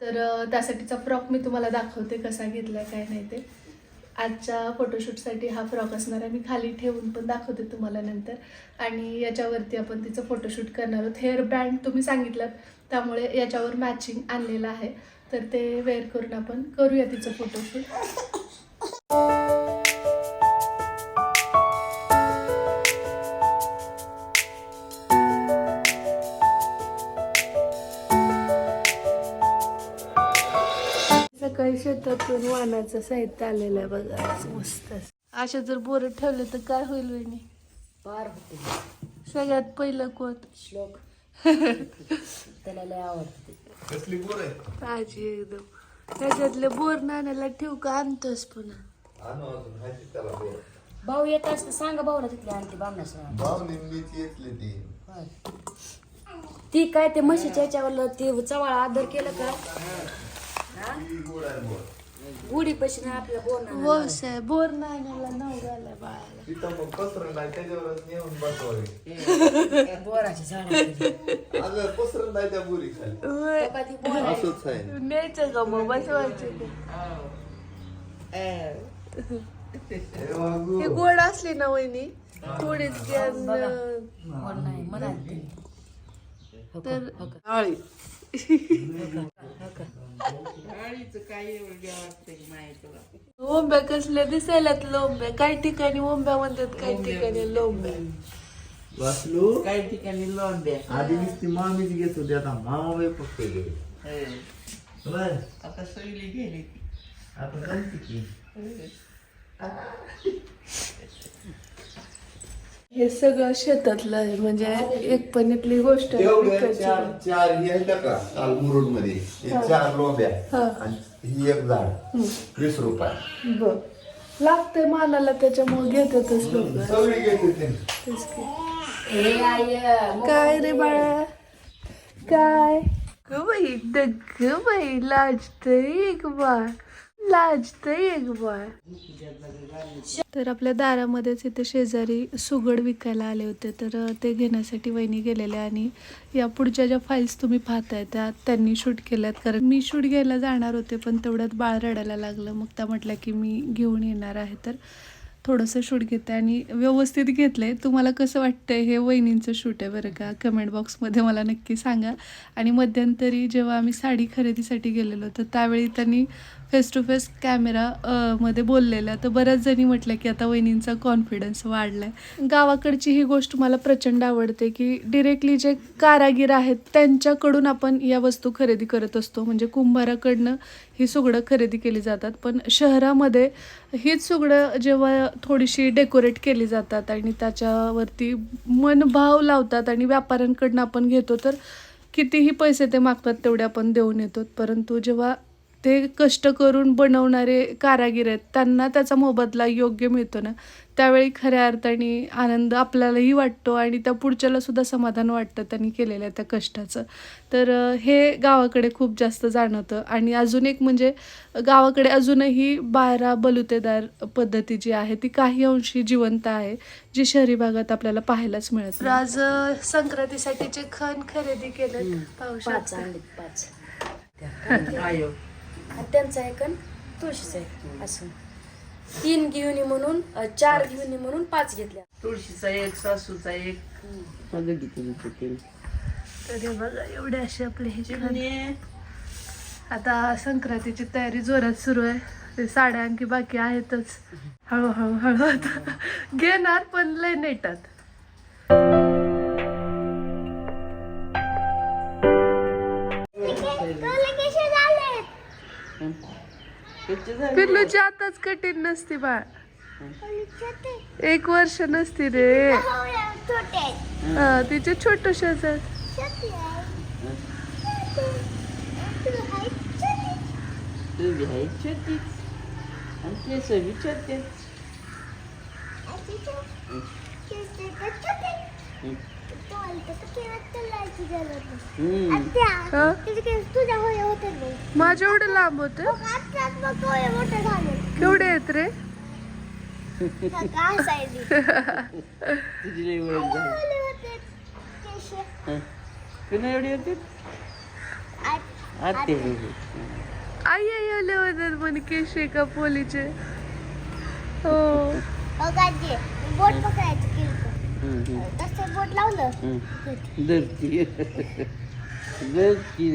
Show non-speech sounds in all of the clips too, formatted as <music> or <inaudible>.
तर त्यासाठीचा फ्रॉक मी तुम्हाला दाखवते कसा घेतला काय नाही ते. आजच्या फोटोशूटसाठी हा फ्रॉक असणार आहे. मी खाली ठेवून पण दाखवते तुम्हाला नंतर. आणि याच्यावरती आपण तिचं फोटोशूट करणार आहोत. हेअर बँड तुम्ही सांगितलं त्यामुळे याच्यावर मॅचिंग आणलेलं आहे. तर ते वेअर करून आपण करूया तिचं फोटोशूट शेतातून वाहनाचं साहित्य आलेलं आहे बघा मस्त अशा जर बोर ठेवले तर काय होईल वहिनी? पार होते. सगळ्यात पहिलं कोण? श्लोक. <laughs> त्याला लय आवडते. कसली बोर आहे? ताजी एकदम. त्याच्यातले बोर नाण्याला ठेवू का आणतोस पुन्हा? आणू अजून हायची त्याला बोर. भाऊ येत असतं सांगा भाऊला तिथली आणते बामणास भाव निंबीची येतली ती. ती काय ते म्हशीच्या याच्यावर ते चवाळा आदर केलं का? गुढी पैसे नाही आपल्या आहे बोर नाण्याला नऊ झालाय बाळाला. तिथं मग पसरण त्याच्यावरच नेऊन बसवावी. बोराची झाड अगं पसरण त्या बोरी खाली असंच आहे. न्यायचं का मग बसवायचं हे वागू. हे गोड असली ना वहिनी थोडीच ज्ञान नाही मला तर ओंब्या कसल्या दिसायलात लोंब्या? काही ठिकाणी ओंब्या म्हणतात काही ठिकाणी लोंब्या. वाचलो काही ठिकाणी लोंब्या. आधी नुसती मामीच घेत होती आता मामा बाई फक्त हं. बर आता सगळी गेली आता जमते की? हे सगळं शेतातलं आहे. म्हणजे एक पण इथली गोष्ट विकायची चार. चार ही आहेत का काल मुरुडमध्ये हे. चार लोब्या. हा. आणि ही एक झाड. वीस रुपये. लागतंय मानाला त्याच्यामुळे घेतातच लोक. सगळी घेते ते. तेच की. आई काय रे बाळा? काय? ग बाई ग बाई लाजतय एक बाळ. लाजतय एक बाळ. तर आपल्या दारामध्येच इथे शेजारी सुगड विकायला आले होते. तर ते घेण्यासाठी वहिनी गेलेले आणि या पुढच्या ज्या फाईल्स तुम्ही पाहताय त्या त्यांनी शूट केल्यात. कारण मी शूट घ्यायला जाणार होते पण तेवढ्यात बाळ रडायला लागलं. मग त्या म्हटलं की मी घेऊन येणार आहे. तर थोडंसं शूट घेते आणि व्यवस्थित घेतलंय. तुम्हाला कसं वाटतंय हे वहिनींचं शूट आहे बरं का? कमेंट बॉक्समध्ये मला नक्की सांगा. आणि मध्यंतरी जेव्हा आम्ही साडी खरेदीसाठी गेलेलो तर त्यावेळी त्यांनी फेस टू फेस कॅमेरा मध्ये बोललेल्या तर बऱ्याच जणी म्हटलं की आता वहिनींचा कॉन्फिडन्स वाढलाय. गावाकडची ही गोष्ट मला प्रचंड आवडते की डिरेक्टली जे कारागीर आहेत त्यांच्याकडून आपण या वस्तू खरेदी करत असतो. म्हणजे कुंभाराकडनं ही सुगडं खरेदी केली जातात. पण शहरामध्ये हीच सुगडं जेव्हा थोडीशी डेकोरेट केली जातात आणि त्याच्यावरती मनभाव लावतात आणि व्यापाऱ्यांकडनं आपण घेतो तर कितीही पैसे ते मागतात तेवढे आपण देऊन येतो. परंतु जेव्हा ते कष्ट करून बनवणारे कारागीर आहेत. त्यांना त्याचा मोबदला योग्य मिळतो ना. त्यावेळी खऱ्या अर्थाने आनंद आपल्यालाही वाटतो आणि त्या पुढच्याला सुद्धा समाधान वाटतं त्यांनी केलेल्या त्या कष्टाचं. तर हे गावाकडे खूप जास्त जाणवतं. आणि अजून एक म्हणजे गावाकडे अजूनही बारा बलुतेदार पद्धती जी आहे ती काही अंशी जिवंत आहे जी शहरी भागात आपल्याला पाहायलाच मिळत आज संक्रांतीसाठीचे खण खरेदी केले पाहू पाच आणि त्यांचं आहे कण तुळशीचं आहे असं. तीन घेऊन म्हणून अ, चार घेऊन म्हणून पाच घेतल्या. तुळशीचा एक सासूचा एक. ते तर बघा एवढे असे आपले हे. चिमणे आता संक्रांतीची तयारी जोरात सुरू आहे. ते साड्या आणखी बाकी आहेतच. हळूहळू हळू आता. घेणार पण लय नेटात. पिल्लूची आताच कठीण नसती बाळ. एक वर्ष नसती रे. तिचे छोटूशाच आहेत. छोटीच माझ्या एवढं लांब होत? केवढे आहेत रे? एवढी होती? आई आई आले होते म्हणे केश का पोलीचे. हो. बोट पकडायचं तसं बोट लावलं. धरती धरती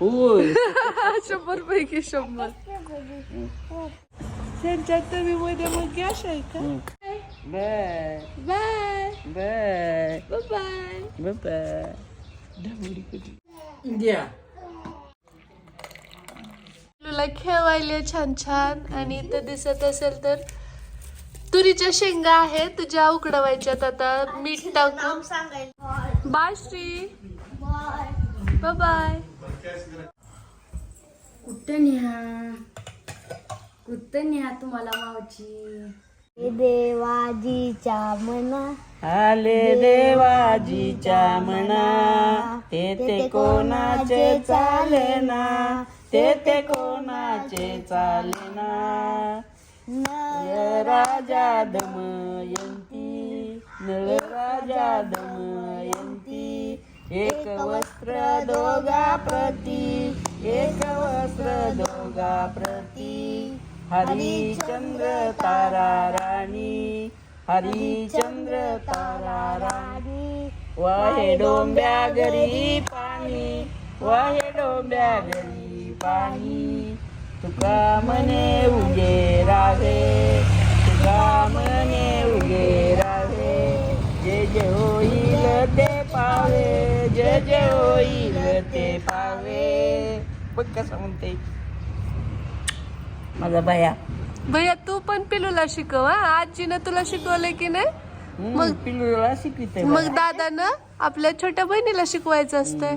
होय शंभर पैकी शंभर त्यांच्यात तुम्ही मध्ये मग गॅस आहे का bye bye bye bye bye द्या तुला खेळवायले छान छान आणि इथं दिसत असेल तर तुरीच्या शेंगा आहेत तुझ्या उकडवायच्यात आता मीठ टाकून. बाय श्री. बाय बाय कुठं न्या कुठं न्या तुम्हाला मावची देवाजीच्या मना. आले देवाजीच्या मना. ते ते कोणाचे चालेना? ते ते कोणाचे चालेना? नळ राजा दमयंती नळ राजा दमयंती एक वस्त्र दोघा प्रती एक वस्त्र दोघा प्रती हरिचंद्र तारा राणी हरिचंद्र तारा राणी वाहे डोंब्या घरी पाणी वाहे डोंब्या घरी पाणी तुका मने उगे राहे तुका मने उगे राहे जे जे होईल ते पावे जे जे होईल ते पावे. बघ कसं म्हणते माझा बाया भैया तू पण पिलूला शिकव हा. आजीनं तुला शिकवलंय की नाही? मग पिल्लूला शिकविते मग दादानं आपल्या छोट्या बहिणीला शिकवायचं असतंय.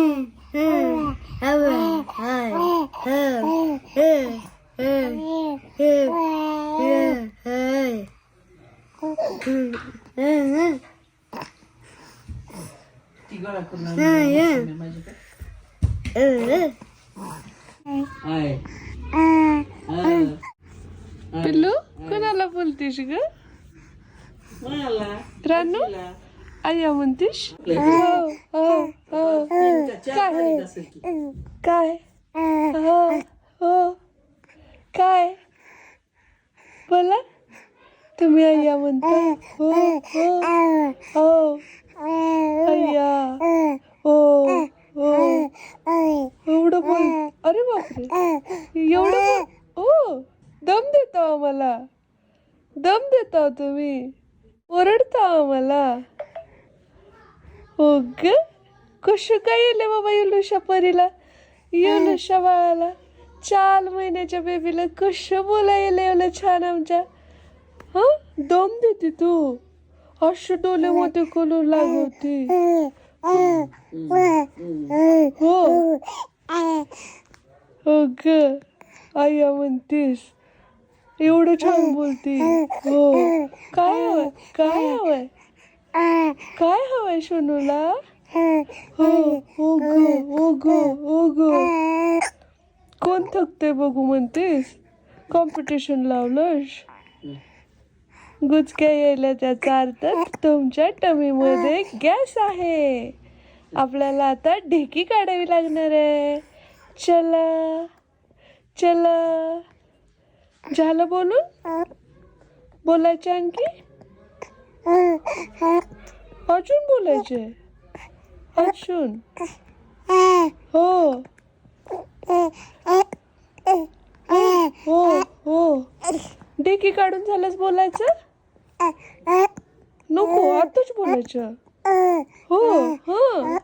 आहे पिल्लू कोणाला बोलतीस ग मला रानू आया म्हणतीस हो हो हो काय? काय हो हो. काय? बोला. तुम्ही अय्या म्हणता? हो हो. हो. अय्या हो हो. एवढं बोल. अरे बापरे. एवढं ओ दम देता आम्हाला. दम देता तुम्ही. ओरडता आम्हाला. हो ग. कशी काय येले बाबा युलुशा परीला युलुशा बाळाला चार महिन्याच्या बेबीला कसं बोला येले एवढं छान आमच्या. हा? दम देते तू. अशी डोले मोठे कलर लागवते. हो. हो. ग आया म्हणतीस. एवढं छान बोलती. हो. काय हवंय काय हवंय काय हवंय सोनूला हो हो ग हो कोण थकते बघू म्हणतेस? कॉम्पिटिशन लावलंस? गुचक्या यायला त्याचा अर्थ तुमच्या टमीमध्ये गॅस आहे. आपल्याला आता ढेकी काढावी लागणार आहे. चला चला. झालं बोलून? बोलायचं आणखी? अजून बोलायचे अजून हो. हो हो. डेकी काढून झालंच बोलायचं? नको आताच बोलायचं. हो हो.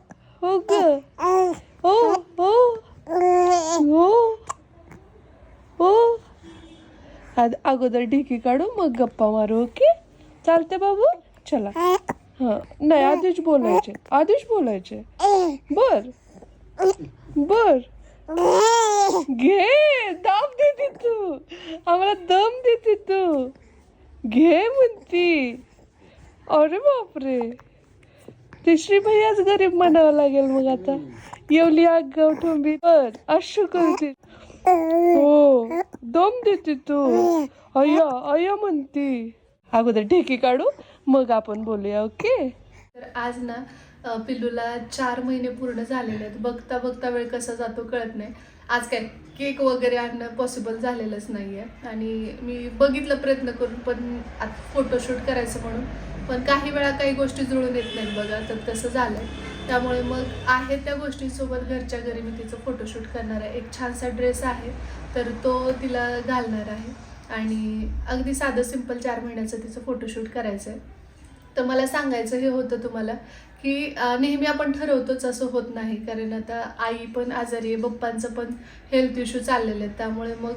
हो ग. हो हो. हो. हो. अगोदर ढेकी काढू मग गप्पा मारू ओके? चालते बाबू? चला. हा. नाही आधीच बोलायचे. आधीच बोलायचे. बर. बर. घे दम देते तू. आम्हाला दम देते तू. घे म्हणती. अरे बापरे. तिसरी भैयाच गरीब म्हणावं लागेल मग आता. येवली आग ठोंबी. बर अशू करते. हो दम देते तू. अय्या अय्या म्हणती. अगोदर ढेकी काढू. मग आपण बोलूया ओके? तर आज ना पिल्लूला चार महिने पूर्ण झालेले आहेत. बघता बघता वेळ कसा जातो कळत नाही. आज काय केक वगैरे आणणं पॉसिबल झालेलंच नाही आहे आणि मी बघितलं प्रयत्न करून पण आता फोटोशूट करायचं म्हणून. पण काही वेळा काही गोष्टी जुळून येत नाहीत बघा तर तसं झालंय. त्यामुळे मग आहे त्या गोष्टींसोबत घरच्या घरी मी तिचं फोटोशूट करणार आहे. एक छानसा ड्रेस आहे तर तो तिला घालणार आहे. आणि अगदी साधं सिंपल चार महिन्याचं तिचं फोटोशूट करायचं आहे तर मला सांगायचं हे होतं तुम्हाला की नेहमी आपण ठरवतोच असं होत नाही. कारण आता आई पण आजारी आहे पप्पांचं पण हेल्थ इश्यू चाललेले आहेत त्यामुळे मग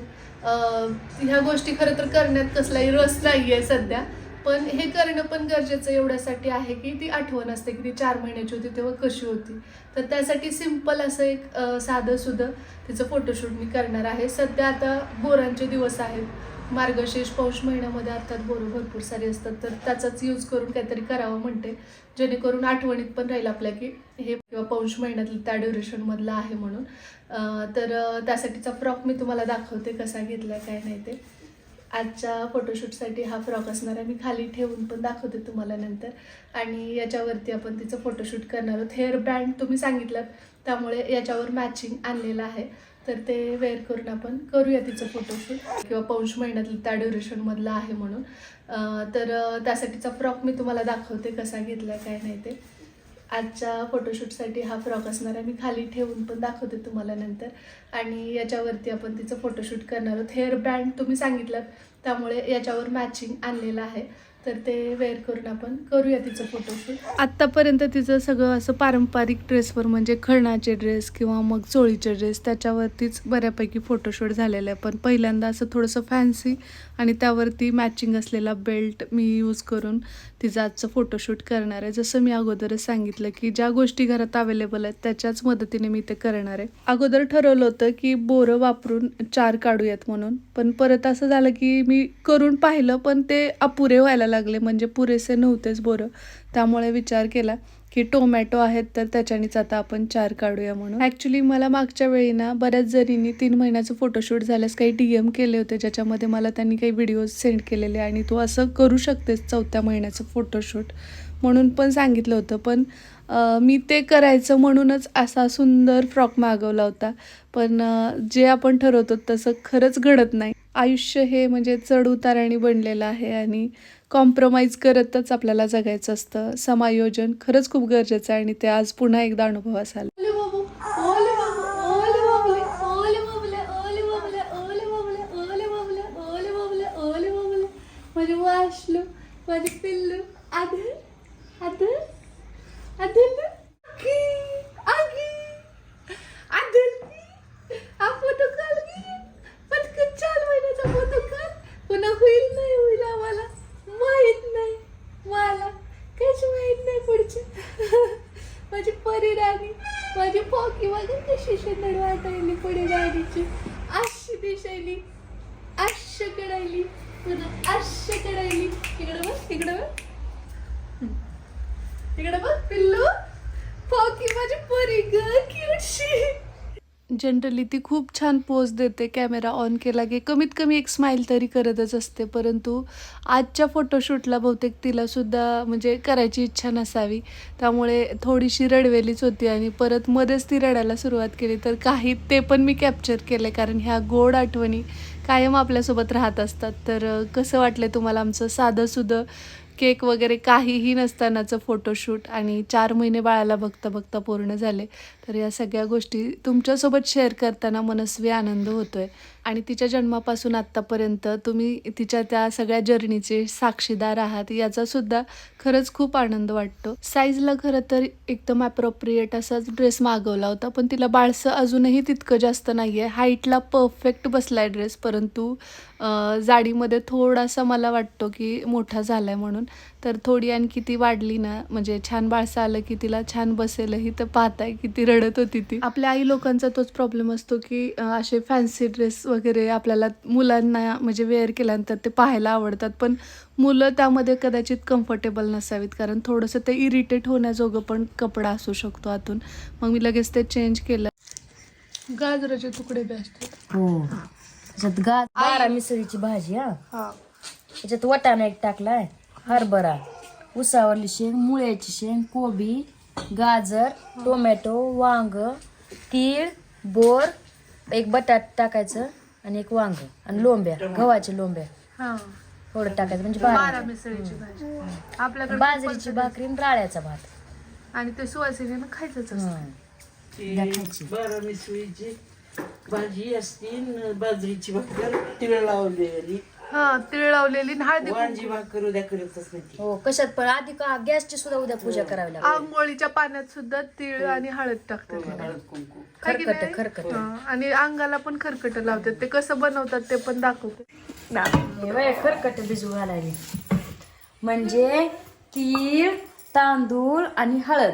ह्या गोष्टी खरं तर करण्यात कसलाही रस नाही आहे सध्या. पण हे करणं पण गरजेचं एवढ्यासाठी आहे की ती आठवण असते की ती चार महिन्याची होती तेव्हा कशी होती. तर त्यासाठी सिंपल असं एक साधं सुधं तिचं फोटोशूट मी करणार आहे. सध्या आता बोरांचे दिवस आहेत. मार्गशीर्ष पौष महिन्यामध्ये अर्थात बोरं भरपूर सारी असतात. तर त्याचाच यूज करून काहीतरी करावं म्हणते. जेणेकरून आठवणीत पण राहील आपल्या की हे किंवा पौष महिन्यातलं त्या ड्युरेशनमधलं आहे म्हणून. तर त्यासाठीचा फ्रॉक मी तुम्हाला दाखवते कसा घेतला काय नाही ते. आजच्या फोटोशूटसाठी हा फ्रॉक असणार आहे. मी खाली ठेवून पण दाखवते तुम्हाला नंतर. आणि याच्यावरती आपण तिचं फोटोशूट करणार आहोत. हेअर बँड तुम्ही सांगितलं त्यामुळे याच्यावर मॅचिंग आणलेलं आहे. तर ते वेअर करून आपण करूया तिचं फोटोशूट किंवा पौष महिन्यातलं त्या ड्युरेशनमधलं आहे म्हणून. तर त्यासाठीचा फ्रॉक मी तुम्हाला दाखवते कसा घेतला काय नाही ते. आजच्या फोटोशूटसाठी हा फ्रॉक असणार आहे. मी खाली ठेवून पण दाखवते तुम्हाला नंतर. आणि याच्यावरती आपण तिचं फोटोशूट करणार आहोत. हेअर बँड तुम्ही सांगितलं त्यामुळे याच्यावर मॅचिंग आणलेलं आहे. तर ते वेअर करून आपण करूया तिचं फोटोशूट आत्तापर्यंत तिचं सगळं असं पारंपरिक ड्रेसवर म्हणजे खणाचे ड्रेस किंवा मग चोळीचे ड्रेस त्याच्यावरतीच बऱ्यापैकी फोटोशूट झालेलं आहे पण पहिल्यांदा असं थोडंसं फॅन्सी आणि त्यावरती मॅचिंग असलेला बेल्ट मी यूज करून तिचं आजचं फोटोशूट करणार आहे. जसं मी अगोदरच सांगितलं की ज्या गोष्टी घरात अवेलेबल आहेत त्याच्याच मदतीने मी ते करणार आहे. अगोदर ठरवलं होतं की बोरं वापरून चार काढूयात म्हणून. पण परत असं झालं की मी करून पाहिलं पण ते अपुरे व्हायला लागले. म्हणजे पुरेसे नव्हतेच बोरं. त्यामुळे विचार केला. की टोमॅटो आहेत तर त्याच्यानेच आता आपण चार काढूया म्हणून. ॲक्च्युली मला मागच्या वेळी ना बऱ्याच जणींनी तीन महिन्याचं फोटोशूट झाल्यास काही डी एम केले होते ज्याच्यामध्ये मला त्यांनी काही व्हिडिओज सेंड केलेले आणि तू असं करू शकतेस चौथ्या महिन्याचं फोटोशूट म्हणून पण सांगितलं होतं. पण मी ते करायचं म्हणूनच असा सुंदर फ्रॉक मागवला होता. पण जे आपण ठरवतो तसं खरंच घडत नाही. आयुष्य हे म्हणजे चढ आणि बनलेलं आहे आणि कॉम्प्रोमाइज करतच आपल्याला जगायचं असतं. समायोजन खरंच खूप गरजेचं आहे आणि ते आज पुन्हा एकदा अनुभवास असाल ओले बाबू माझे पिल्लू ओले बाबले ओले बाबले ओले बाबले ओले बाबले ओले बाबले ओले बाबले ओले बाबले माझे वाशलू माझे पिल्लू आधे आधे आधे की आगी आधे हा फोटो काढ की पटकन चार महिन्याचा फोटो काढ पुन्हा होईल नाही होईल आम्हाला माहीत नाही मला काहीच माहीत नाही पुढचं माझी परी राणी माझी पॉकी वगैरे कशी सुंदर वाटायली परी राणीची अशी दिसायली अशी कडायली पुन्हा अशी कडायली इकडे बघ इकडे बघ इकडे बघ पिल्लू पॉकी माझी परी ग क्यूटशी जनरली ती खूप छान पोज देते कॅमेरा ऑन केला की कमीत कमी एक स्माईल तरी करतच असते. परंतु आजच्या फोटोशूटला बहुतेक तिला सुद्धा म्हणजे करायची इच्छा नसावी. त्यामुळे थोडीशी रडवेलीच होती आणि परत मध्येच ती रडायला सुरुवात केली. तर काही ते पण मी कॅप्चर केले कारण ह्या गोड आठवणी कायम आपल्यासोबत राहत असतात. तर कसं वाटलं तुम्हाला आमचं साधंसुधं केक वगैरे काहीही नसतानाचं फोटोशूट आणि चार महिने बाळाला बघता बघता पूर्ण झाले? तर या सगळ्या गोष्टी तुमच्यासोबत शेअर करताना मनस्वी आनंद होतोय. आणि तिच्या जन्मापासून आत्तापर्यंत तुम्ही तिच्या त्या सगळ्या जर्नीचे साक्षीदार आहात याचा सुद्धा खरंच खूप आनंद वाटतो. साईजला खरं तर एकदम अप्रोप्रिएट असाच ड्रेस मागवला होता पण तिला बाळसं अजूनही तितकं जास्त नाही आहे हाईटला परफेक्ट बसला आहे ड्रेस परंतु जाडीमध्ये थोडासा मला वाटतो की मोठा झाला आहे म्हणून. तर थोडी आणखी ती वाढली ना म्हणजे छान बाळसं आलं की तिला छान बसेलही तर पाहताय किती रडत होती ती. आपल्या आई लोकांचा तोच प्रॉब्लेम असतो की असे फॅन्सी ड्रेस वगैरे आपल्याला मुलांना म्हणजे वेअर केल्यानंतर ते पाहायला आवडतात. पण मुलं त्यामध्ये कदाचित कम्फर्टेबल नसावीत कारण थोडंसं ते इरिटेट होण्याजोगं पण कपडा असू शकतो आतून. मग मी लगेच ते चेंज केलं. गाजराचे तुकडे बी असतात. त्याच्यात गा बारा मिसळीची भाजी हा. हा. त्याच्यात वटाणा एक टाकलाय. हरभरा उसावरली शेंग मुळ्याची शेंग कोबी गाजर टोमॅटो वांग तीळ बोर एक बटाट टाकायचं आणि एक वांग आणि लोंब्या गव्हाच्या लोंब्या. हा. थोडं टाकायचं म्हणजे बारा बारा मिसळीची भाजी. आपल्याकडे बाजरीची भाकरी आणि राळ्याचा भात. आणि ते सुवासिनीनं खायचंच असतं. ती दाखायची. बारा मिसळीची भाजी असती बाजरीची भाकर तिळ लावलेली हा तिळ लावलेली आणि हळदी वांजी भाकर उद्या करतच नाही ती. हो कशात पण. आधी का गॅसची सुद्धा उद्या पूजा करावी लागते आंघोळीच्या पाण्यात सुद्धा तिळ आणि हळद टाकतात. हळद कुंकू. हाय की खरकट नाही? खरकट. हा, आणि अंगाला पण खरकट लावतात. ते कसं बनवतात ते पण दाखवते. हे बघ, खरकट भिजू घालायला म्हणजे तीळ तांदूळ आणि हळद.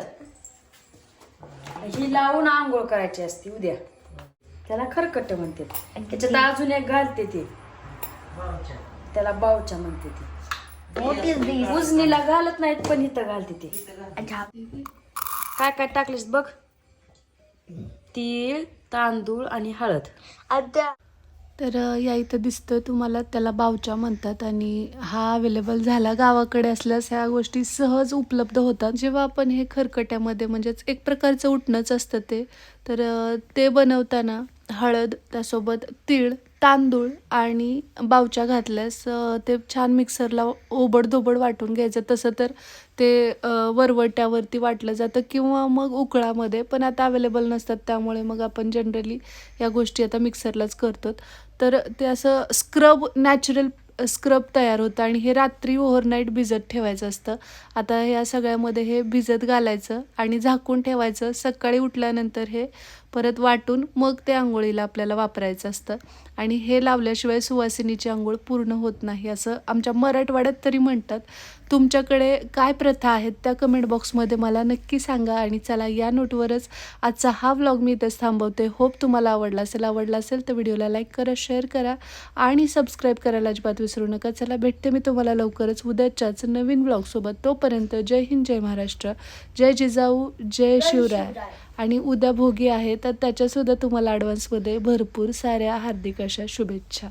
ही लावून आंघोळ करायची असते उद्या. त्याला खरकट म्हणते त्याच्यात अजून एक घालते ते. त्याला बावच्या म्हणते ते. उजनीला घालत नाहीत पण इथं घालते ते. काय काय टाकलेस बघ? तीळ तांदूळ आणि हळद. तर अ, या इथं दिसतं तुम्हाला त्याला बावच्या म्हणतात आणि हा अवेलेबल झाला गावाकडे असल्यास ह्या गोष्टी सहज उपलब्ध होतात. जेव्हा आपण हे खरकट्यामध्ये म्हणजेच एक प्रकारचं उठणंच असतं ते तर ते बनवताना हळद त्यासोबत तीळ तांदूळ आणि बावच्या घातल्यास ते छान मिक्सरला ओबडधोबड वाटून घ्यायचं. तसं तर ते वरवट्यावरती वाटलं जातं किंवा मग उकळामध्ये पण आता अवेलेबल नसतात. त्यामुळे मग आपण जनरली या गोष्टी आता मिक्सरलाच करतो. तर ते असं स्क्रब नॅचरल स्क्रब तयार होतं आणि हे रात्री ओव्हरनाईट भिजत ठेवायचं असतं. आता या सगळ्यामध्ये हे भिजत घालायचं आणि झाकून ठेवायचं. सकाळी उठल्यानंतर हे परत वाटून मग ते आंघोळीला आपल्याला वापरायचं असतं. आणि हे लावल्याशिवाय सुवासिनीची आंघोळ पूर्ण होत नाही असं आमच्या मराठवाड्यात तरी म्हणतात. तुमच्याकडे काय प्रथा आहेत त्या कमेंट बॉक्समध्ये मला नक्की सांगा आणि चला या नोटवरच आजचा हा व्लॉग मी इथेच थांबवते. होप तुम्हाला आवडला असेल आवडला असेल तर व्हिडिओला लाईक करा शेअर करा आणि सबस्क्राईब करायला अजिबात विसरू नका. चला भेटते मी तुम्हाला लवकरच उद्याच्याच नवीन ब्लॉगसोबत तोपर्यंत जय हिंद जय महाराष्ट्र. जय जिजाऊ जय शिवराय. आणि उद्या भोगी आहे तर त्याच्यासुद्धा तुम्हाला ॲडव्हान्समध्ये भरपूर साऱ्या हार्दिक अशा शुभेच्छा.